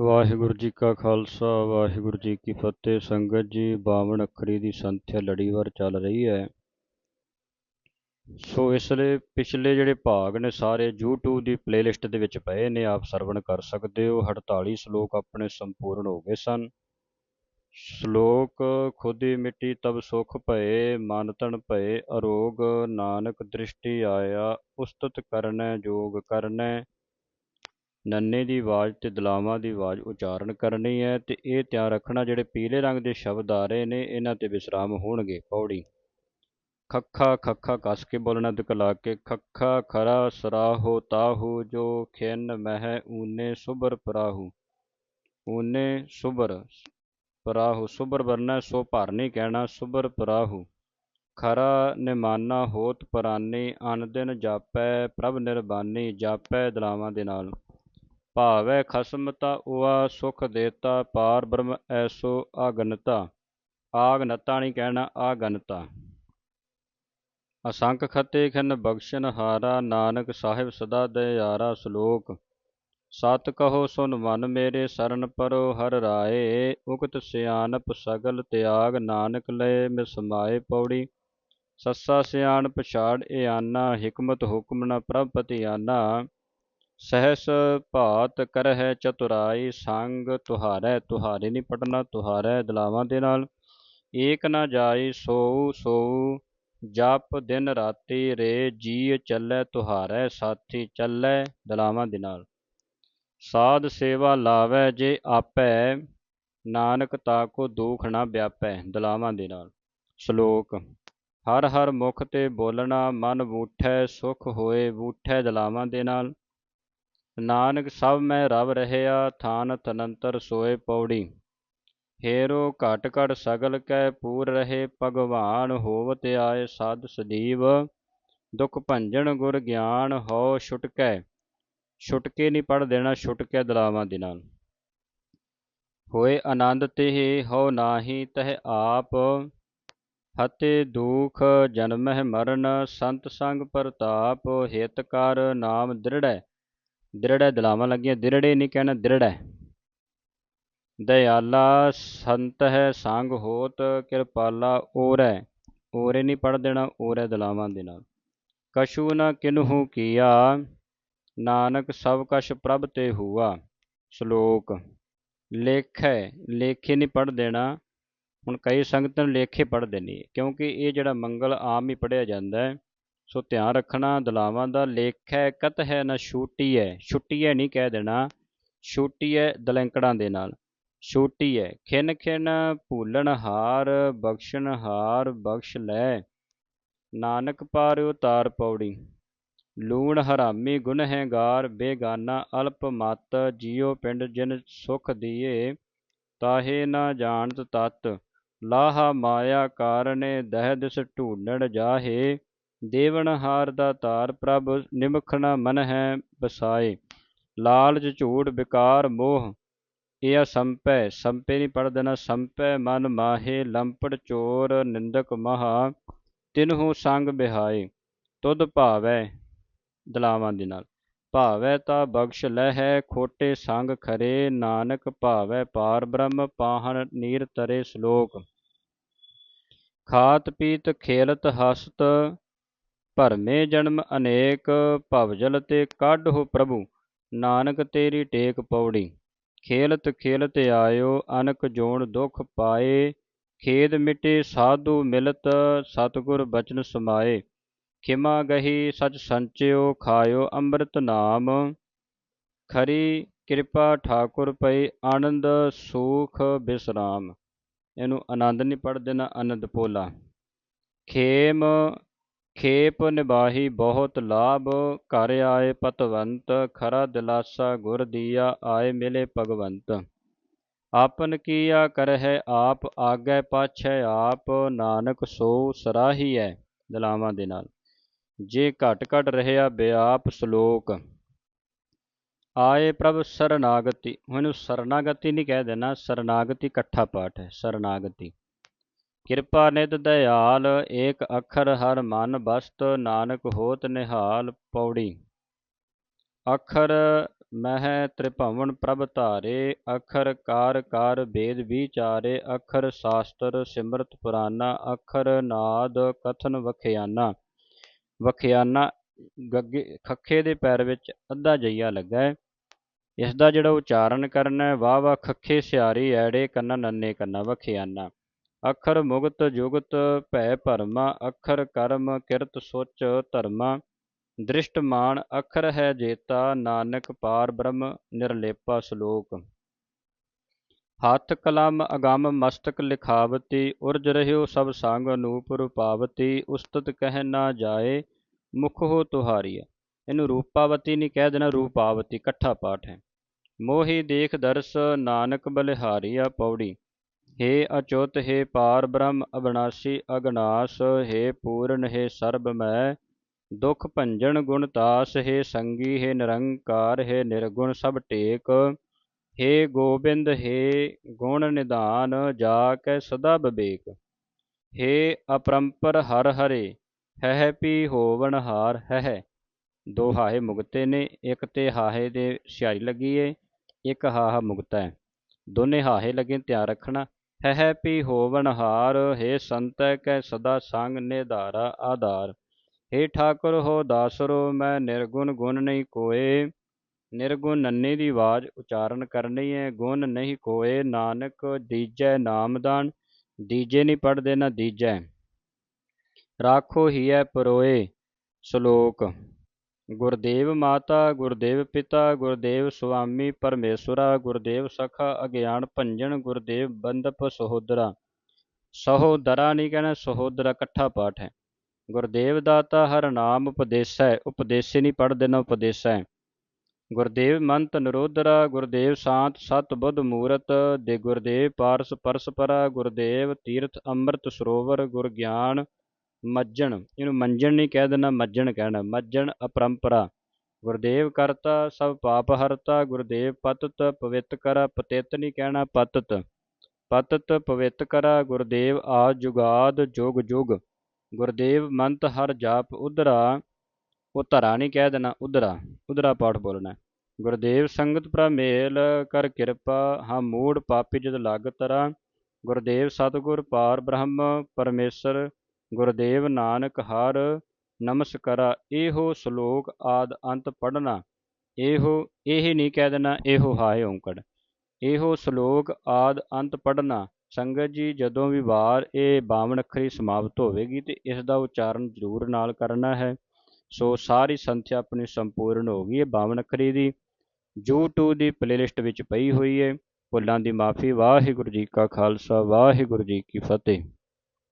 ਵਾਹਿਗੁਰੂ ਜੀ ਕਾ ਖਾਲਸਾ, ਵਾਹਿਗੁਰੂ ਜੀ ਕੀ ਫਤਿਹ। ਸੰਗਤ ਜੀ 52 ਅੱਖਰੀ ਦੀ ਸੰਥਿਆ ਲੜੀਵਾਰ ਚੱਲ ਰਹੀ ਹੈ। ਸੋ ਇਸ ਲਈ ਪਿਛਲੇ ਜਿਹੜੇ ਭਾਗ ਨੇ, ਸਾਰੇ YouTube ਦੀ ਪਲੇਲਿਸਟ ਦੇ ਵਿੱਚ ਪਏ ਨੇ, ਆਪ ਸਰਵਣ ਕਰ ਸਕਦੇ ਹੋ। 48 ਸ਼ਲੋਕ ਆਪਣੇ ਸੰਪੂਰਨ ਹੋ ਗਏ ਸਨ। ਸ਼ਲੋਕ, ਖੁਦੀ ਮਿੱਟੀ ਤਬ ਸੁਖ ਭਏ, ਮਨ ਤਨ ਭਏ, ਅਰੋਗ ਨਾਨਕ ਦ੍ਰਿਸ਼ਟੀ ਆਇਆ, ਉਸਤਤ ਕਰਨੈ, ਜੋਗ ਕਰਨੈ। ਨੰਨੇ ਦੀ ਆਵਾਜ਼ ਤੇ ਦਲਾਵਾਂ ਦੀ ਆਵਾਜ਼ ਉਚਾਰਨ ਕਰਨੀ ਹੈ ਤੇ ਇਹ ਧਿਆਨ ਰੱਖਣਾ ਜਿਹੜੇ ਪੀਲੇ ਰੰਗ ਦੇ ਸ਼ਬਦ ਆ ਰਹੇ ਨੇ, ਇਹਨਾਂ ਤੇ ਵਿਸਰਾਮ ਹੋਣਗੇ, ਪੌੜੀ। ਖੱਖਾ ਖੱਖਾ ਕੱਸ ਕੇ ਬੋਲਣਾ ਦੁਕਲਾ ਕੇ, ਖੱਖਾ ਖਰਾ ਸਰਾਹੋ ਤਾਹੂ, ਜੋ ਖਿੰਨ ਮਹਿ ਊਨੇ ਸੁਬਰ ਪਰਾਹੂ। ਊਨੇ ਸੁਬਰ ਪਰਾਹੂ ਸੁਬਰ ਵਰਨਾ ਸੋ ਭਰ ਕਹਿਣਾ ਸੁਬਰ ਪਰਾਹੂ। ਖਰਾ ਨਿਮਾਨਾ ਹੋਤ ਪਰਾਨੀ, ਅਨ ਦਿਨ ਜਾਪੈ ਪ੍ਰਭ ਨਿਰਬਾਨੀ, ਜਾਪੈ ਦਲਾਵਾਂ ਦੇ ਨਾਲ। ਭਾਵੈ ਖਸਮਤਾ ਉਆ ਸੁਖ ਦੇਤਾ, ਪਾਰ ਬ੍ਰਹਮ ਐਸੋ ਆਗਨਤਾ। ਆਗਨਤਾ ਨਹੀਂ ਕਹਿਣਾ, ਆਗਨਤਾ। ਅਸੰਖ ਖਤੇ ਖਨ ਬਖਸ਼ਨ ਹਾਰਾ, ਨਾਨਕ ਸਾਹਿਬ ਸਦਾ ਦਇਆਰਾ ਸ਼ਲੋਕ। ਸਤ ਕਹੋ ਸੁਨ ਮਨ ਮੇਰੇ ਸਰਨ ਪਰੋ, ਹਰ ਰਾਏ ਉਕਤ ਸਿਆਣਪ ਸਗਲ ਤਿਆਗ, ਨਾਨਕ ਲਏ ਮਿਸਮਾਏ ਪੌੜੀ। ਸੱਸਾ ਸਿਆਣ ਪਛਾੜ ਇਆਨਾ, ਹਿਕਮਤ ਹੁਕਮ ਨ ਪ੍ਰਭ ਪਤਿਆਨਾ। ਸਹਸ ਭਾਤ ਕਰਹਿ ਚਤੁਰਾਈ, ਸੰਗ ਤੁਹਾਰੈ, ਤੁਹਾਰੇ ਨਹੀਂ ਪੜਨਾ ਤੁਹਾਰੈ ਦਲਾਵਾਂ ਦੇ ਨਾਲ। ਏਕ ਨਾ ਜਾਈ ਸੋ ਸੋ ਜਪ ਦਿਨ ਰਾਤੀ ਰੇ ਜੀ ਚੱਲੈ ਤੁਹਾਰੈ, ਸਾਥੀ ਚੱਲੈ ਦਲਾਵਾਂ ਦੇ ਨਾਲ। ਸਾਧ ਸੇਵਾ ਲਾਵੈ ਜੇ ਆਪੈ, ਨਾਨਕ ਤਾਕੋ ਦੁਖ ਨਾ ਵਿਆਪੈ ਦਲਾਵਾਂ ਦੇ ਨਾਲ। ਸ਼ਲੋਕ, ਹਰ ਹਰ ਮੁਖ ਤੇ ਬੋਲਣਾ, ਮਨ ਬੂਠੈ ਸੁਖ ਹੋਏ ਬੂਠੈ ਦਲਾਵਾਂ ਦੇ ਨਾਲ। ਨਾਨਕ ਸਭ ਮੈਂ ਰਵ ਰਹਿਆ, ਥਾਨ ਤਨੰਤਰ ਸੋਏ ਪੌੜੀ। ਹੇਰੋ ਘਟ ਘਟ ਸਗਲ ਕੈ ਪੂਰ ਰਹੇ, ਭਗਵਾਨ ਹੋਵਤ ਆਏ ਸਾਧ ਸਦੀਵ ਦੁਖ ਭੰਜਨ ਗੁਰ ਗਿਆਨ ਹੋ ਛੁਟਕੈ। ਛੁਟਕੇ ਨਹੀਂ ਪੜ ਦੇਣਾ, ਛੁਟਕੇ ਦਲਾਵਾਂ ਦੇ ਨਾਲ ਹੋਏ ਆਨੰਦ ਤੇ ਹੋ ਨਾਹੀ ਤਹਿ ਆਪ। ਹਤੇ ਦੁਖ ਜਨਮਹਿ ਮਰਨ, ਸੰਤ ਸੰਗ ਪ੍ਰਤਾਪ, ਹਿਤ ਕਰ ਨਾਮ ਦ੍ਰਿੜੈ। ਦ੍ਰਿੜ ਹੈ ਦਲਾਵਾਂ ਲੱਗੀਆਂ, ਦ੍ਰਿੜੇ ਨਹੀਂ ਕਹਿਣਾ ਦ੍ਰਿੜ। ਹੈ ਦਇਆਲਾ ਸੰਤ ਹੈ, ਸੰਗ ਹੋਤ ਕਿਰਪਾਲਾ ਓਰੈ। ਓਰੇ ਨਹੀਂ ਪੜ ਦੇਣਾ, ਓਰੈ ਦਲਾਵਾਂ ਦੇ ਨਾਲ। ਕਛੂ ਨ ਕਿਨਹੂ ਕੀਆ, ਨਾਨਕ ਸਭ ਕਛ ਪ੍ਰਭ ਤੇ ਹੁਆ। ਸ਼ਲੋਕ, ਲੇਖੈ, ਲੇਖੇ ਨਹੀਂ ਪੜ ਦੇਣਾ। ਹੁਣ ਕਈ ਸੰਗਤਾਂ ਨੂੰ ਲੇਖੇ ਪੜ੍ਹਦੇ ਨਹੀਂ ਕਿਉਂਕਿ ਇਹ ਜਿਹੜਾ ਮੰਗਲ ਆਮ ਹੀ ਪੜਿਆ ਜਾਂਦਾ ਹੈ। ਸੋ ਧਿਆਨ ਰੱਖਣਾ, ਦਲਾਵਾਂ ਦਾ ਲੇਖ ਹੈ ਕਤ ਹੈ ਨਾ ਛੂਟੀ ਹੈ। ਛੁੱਟੀ ਹੈ ਨਹੀਂ ਕਹਿ ਦੇਣਾ। ਛੂਟੀ ਹੈ ਦਲੈਂਕੜਾਂ ਦੇ ਨਾਲ। ਛੂਟੀ ਹੈ। ਖਿਨ ਖਿਨ ਭੂਲਣ ਹਾਰ, ਬਖਸ਼ਣ ਹਾਰ, ਬਖਸ਼ ਲੈ। ਨਾਨਕ ਪਾਰ ਉਤਾਰ ਪੌੜੀ। ਲੂਣ ਹਰਾਮੀ ਗੁਨ ਹੈ ਗਾਰ, ਬੇਗਾਨਾ ਅਲਪ ਮਤ। ਜੀਉ ਪਿੰਡ ਜਿਨ ਸੁਖ ਦੀਏ, ਤਾਹੇ ਨਾ ਜਾਣਤ ਤਤ। ਲਾਹਾ ਮਾਇਆ ਕਾਰਨੇ ਦਹਿ ਦਿਸ ਢੂੰਡਣ ਜਾਹੇ। ਦੇਵਨ ਹਾਰ ਦਾ ਤਾਰ ਪ੍ਰਭ, ਨਿਮਖਣਾ ਮਨ ਹੈ ਬਸਾਏ ਲਾਲਚ, ਝੂਠ, ਵਿਕਾਰ, ਮੋਹ, ਇਹ ਸੰਪੈ ਸੰਪੇ ਨਹੀਂ ਪੜ ਦੇਣਾ ਸੰਪੈ ਮਨ ਮਾਹੇ, ਲੰਪੜ, ਚੋਰ, ਨਿੰਦਕ ਮਹਾ, ਤਿਨਹੂ ਸੰਗ ਬਿਹਾਏ। ਤੁਧ ਭਾਵੈ ਦਲਾਵਾਂ ਦੇ ਨਾਲ, ਭਾਵੈ ਤਾ ਬਖਸ਼ ਲਹਿ, ਖੋਟੇ ਸੰਗ ਖਰੇ, ਨਾਨਕ ਭਾਵੈ ਪਾਰ ਬ੍ਰਹਮ ਪਾਹਨ ਨੀਰ ਤਰੇ ਸ਼ਲੋਕ। ਖਾਤ ਪੀਤ ਖੇਲਤ ਹਸਤ ਭਰਮੇ ਜਨਮ ਅਨੇਕ, ਭਵਜਲ ਤੇ ਕਾਢੋ ਪ੍ਰਭੂ, ਨਾਨਕ ਤੇਰੀ ਟੇਕ ਪੌੜੀ। ਖੇਲਤ ਖੇਲਤ ਆਇਓ, ਅਨਕ ਜੋਣ ਦੁਖ ਪਾਏ। ਖੇਦ ਮਿਟੇ ਸਾਧੂ ਮਿਲਤ, ਸਤਗੁਰ ਬਚਨ ਸਮਾਏ। ਖਿਮਾ ਗਹੀ ਸਚ ਸੰਚਿਓ, ਖਾਇਓ ਅੰਮ੍ਰਿਤ ਨਾਮ। ਖਰੀ ਕਿਰਪਾ ਠਾਕੁਰ ਪਈ, ਆਨੰਦ ਸੂਖ ਬਿਸਰਾਮ। ਇਹਨੂੰ ਆਨੰਦ ਨਹੀਂ ਪੜ ਨਾ ਆਨੰਦ ਪੋਲਾ ਖੇਮ ਖੇਪ ਨਿਬਾਹੀ ਬਹੁਤ ਲਾਭ, ਘਰ ਆਏ ਪਤਵੰਤ, ਖਰਾ ਦਿਲਾਸਾ ਗੁਰ ਦੀਆ, ਆਏ ਮਿਲੇ ਭਗਵੰਤ। ਆਪਨ ਕੀਆ ਕਰਹਿ ਆਪ, ਆਗੇ ਪਾਛੈ ਆਪ, ਨਾਨਕ ਸੋ ਸਰਾਹੀ ਹੈ ਦਲਾਵਾਂ ਦੇ ਨਾਲ। ਜੇ ਘਟ ਘਟ ਰਹਿਆ ਬਿਆਪ ਸ਼ਲੋਕ। ਆਏ ਪ੍ਰਭ ਸਰਨਾਗਤੀ ਹੁਣ ਸਰਨਾਗਤੀ ਨਹੀਂ ਕਹਿ ਦੇਣਾ, ਸਰਨਾਗਤੀ ਇਕੱਠਾ ਪਾਠ ਹੈ, ਸਰਨਾਗਤੀ। ਕਿਰਪਾ ਨਿਤ ਦਇਆਲ, ਏਕ ਅੱਖਰ ਹਰ ਮਨ ਬਸਤ, ਨਾਨਕ ਹੋਤ ਨਿਹਾਲ ਪੌੜੀ। ਅੱਖਰ ਮਹਿ ਤ੍ਰਿਭਵਨ ਪ੍ਰਭ ਧਾਰੇ, ਅਖਰ ਕਾਰ ਕਾਰ ਵੇਦ ਵਿਚਾਰੇ, ਅਖਰ ਸ਼ਾਸਤਰ ਸਿਮਰਤ ਪੁਰਾਨਾ, ਅਖਰ ਨਾਦ ਕਥਨ ਵਖਿਆਨਾ। ਵਖਿਆਨਾ ਗੱਗੇ ਖੱਖੇ ਦੇ ਪੈਰ ਵਿੱਚ ਅੱਧਾ ਜਈਆ ਲੱਗਾ ਹੈ। ਇਸ ਦਾ ਜਿਹੜਾ ਉਚਾਰਨ ਕਰਨਾ ਹੈ ਵਾਹ ਵਾਹ ਖੱਖੇ ਸਿਆਰੀ, ਐੜੇ ਕੰਨਾ, ਨੰਨੇ ਕੰਨਾ, ਵਖਿਆਨਾ। ਅਖਰ ਮੁਗਤ ਜੁਗਤ ਭੈ ਭਰਮਾ, ਅਖਰ ਕਰਮ ਕਿਰਤ ਸੁਚ ਧਰਮਾ। ਦ੍ਰਿਸ਼ਟਮਾਨ ਅਖਰ ਹੈ ਜੇਤਾ, ਨਾਨਕ ਪਾਰ ਬ੍ਰਹਮ, ਨਿਰਲੇਪਾ ਸ਼ਲੋਕ। ਹੱਥ ਕਲਮ ਅਗੰਮ ਮਸਤਕ ਲਿਖਾਵਤੀ, ਉਰਜ ਰਹਿਓ ਸਭ ਸੰਗ ਅਨੂਪ ਰੂਪਾਵਤੀ ਉਸਤਤ ਕਹਿ ਨਾ ਜਾਏ ਮੁਖ ਹੋ ਤੁਹਾਰੀਆ ਇਹਨੂੰ ਰੂਪਾਵਤੀ ਨਹੀਂ ਕਹਿ ਦੇਣਾ, ਰੂਪਾਵਤੀ ਇਕੱਠਾ ਪਾਠ ਹੈ। ਮੋਹੀ ਦੇਖ ਦਰਸ ਨਾਨਕ ਬਲਿਹਾਰੀਆ ਪੌੜੀ। ਹੇ ਅਚੁੱਤ, ਹੇ ਪਾਰ ਬ੍ਰਹਮ, ਅਬਨਾਸੀ, ਅਗਨਾਸ, ਹੇ ਪੂਰਨ, ਹੇ ਸਰਬ ਮੈਂ, ਦੁਖ ਭੰਜਨ ਗੁਣ ਤਾਸ, ਹੈ ਸੰਗੀ, ਹੈ ਨਿਰੰਕਾਰ, ਹੈ ਨਿਰਗੁਣ ਸਭ ਟੇਕ, ਹੈ ਗੋਬਿੰਦ, ਹੈ ਗੁਣ ਨਿਧਾਨ, ਜਾ ਕੈ ਸਦਾ ਵਿਵੇਕ ਹੈ ਅਪਰੰਪਰ ਹਰ ਹਰੇ ਹੈ ਪੀ ਹੋਵਨ ਹਾਰ ਹੈ ਦੋ ਹਾਹੇ ਮੁਗਤੇ ਨੇ, ਇੱਕ ਤੇ ਹਾਹੇ ਦੇ ਸਿਹਾਰੀ ਲੱਗੀ ਏ ਇੱਕ ਹਾਹਾ ਮੁਗਤਾ ਹੈ ਦੋਨੇ ਹਾਹੇ ਲੱਗੇ ਧਿਆਨ ਰੱਖਣਾ ਹੈ ਪੀ ਹੋਵਨ ਹਾਰ, ਹੈ ਸੰਤੈ ਕੈ ਸਦਾ ਸੰਗ ਨਿਧਾਰਾ ਆਧਾਰ। हे ਠਾਕੁਰ ਹੋ ਦਾਸਰੋ, ਮੈਂ ਨਿਰਗੁਣ ਗੁਣ ਨਹੀਂ ਕੋਏ। ਨਿਰਗੁਣ ਨੰਨੀ ਦੀ ਆਵਾਜ਼ ਉਚਾਰਨ ਕਰਨੀ ਹੈ ਗੁਣ ਨਹੀਂ ਕੋਏ। ਨਾਨਕ ਦੀਜੈ ਨਾਮਦਾਨ ਦੀਜੇ ਨਹੀਂ ਪੜਦੇ ਨਾ ਦੀਜੈ। ਰਾਖੋ ਹੀ ਹੈ ਪਰੋਏ ਸ਼ਲੋਕ। ਗੁਰਦੇਵ ਮਾਤਾ, ਗੁਰਦੇਵ ਪਿਤਾ, ਗੁਰਦੇਵ ਸੁਆਮੀ ਪਰਮੇਸ਼ਵਰਾ ਗੁਰਦੇਵ ਸਖਾ ਅਗਿਆਨ ਭੰਜਨ, ਗੁਰਦੇਵ ਬੰਦਪ ਸਹੋਦਰਾ। ਸਹੋਦਰਾ ਨਹੀਂ ਕਹਿਣਾ, ਸਹੋਦਰਾ ਇਕੱਠਾ ਪਾਠ ਹੈ। ਗੁਰਦੇਵ ਦਾਤਾ ਹਰ ਨਾਮ ਉਪਦੇਸੈ, ਉਪਦੇਸੇ ਨਹੀਂ ਪੜ ਦੇਣਾ, ਉਪਦੇਸੈ। ਗੁਰਦੇਵ ਮੰਤ ਨਰੋਦਰਾ ਗੁਰਦੇਵ ਸ਼ਾਂਤ ਸਤ ਬੁੱਧ ਮੂਰਤ, ਦੇ ਗੁਰਦੇਵ ਪਾਰਸ ਪਰਸਪਰਾ, ਗੁਰਦੇਵ ਤੀਰਥ ਅੰਮ੍ਰਿਤ ਸਰੋਵਰ, ਗੁਰ ਗਿਆਨ ਮੱਜਣ, ਇਹਨੂੰ ਮੰਜਣ ਨਹੀਂ ਕਹਿ ਦੇਣਾ ਮੱਜਣ ਕਹਿਣਾ। ਮੱਜਣ ਅਪਰੰਪਰਾ, ਗੁਰਦੇਵ ਕਰਤਾ, ਸਭ ਪਾਪ ਹਰਤਾ, ਗੁਰਦੇਵ ਪਤਤ, ਪਵਿੱਤ ਕਰ, ਪਤਿਤ ਨਹੀਂ ਕਹਿਣਾ, ਪਤਤ। ਪਤਤ, ਪਵਿੱਤ ਕਰਾ, ਗੁਰਦੇਵ ਆ ਜੁਗਾਦ, ਜੁਗ ਜੁਗ। ਗੁਰਦੇਵ ਮੰਤ ਹਰ ਜਾਪ ਉਧਰਾ, ਉਹ ਧਰਾ ਨਹੀਂ ਕਹਿ ਦੇਣਾ, ਉਧਰਾ ਉਧਰਾ ਪਾਠ ਬੋਲਣਾ। ਗੁਰਦੇਵ ਸੰਗਤ ਪ੍ਰਮੇਲ ਕਰ ਕਿਰਪਾ ਹਮ ਮੂੜ ਪਾਪੀ ਜਦ ਲੱਗ ਤਰਾ। ਗੁਰਦੇਵ ਸਤਗੁਰ ਪਾਰ ਬ੍ਰਹਮ ਪਰਮੇਸ਼ਰ ਗੁਰਦੇਵ ਨਾਨਕ ਹਰ ਨਮਸਕਰਾ, ਇਹੋ ਸ਼ਲੋਕ ਆਦ ਅੰਤ ਪੜਨਾ ਇਹੋ, ਇਹ ਨਹੀਂ ਕਹਿ ਦੇਣਾ, ਇਹੋ ਹਾਏ ਓੰਕੜ ਇਹੋ ਸ਼ਲੋਕ ਆਦ ਅੰਤ ਪੜਨਾ ਸੰਗਤ ਜੀ, ਜਦੋਂ ਵੀ ਵਾਰ ਇਹ 52 ਅੱਖਰੀ ਸਮਾਪਤ ਹੋਵੇਗੀ ਤੇ ਇਸ ਦਾ ਉਚਾਰਨ ਜ਼ਰੂਰ ਨਾਲ ਕਰਨਾ ਹੈ। ਸੋ ਸਾਰੀ ਸੰਥਿਆ ਆਪਣੀ ਸੰਪੂਰਨ ਹੋ ਗਈ ਹੈ 52 ਅੱਖਰੀ ਦੀ। YouTube ਦੀ ਪਲੇਲਿਸਟ ਵਿੱਚ ਪਈ ਹੋਈ ਹੈ। ਭੁੱਲਾਂ ਦੀ ਮਾਫੀ, ਵਾਹਿਗੁਰੂ ਜੀ ਕਾ ਖਾਲਸਾ, ਵਾਹਿਗੁਰੂ ਜੀ ਕੀ ਫਤਿਹ।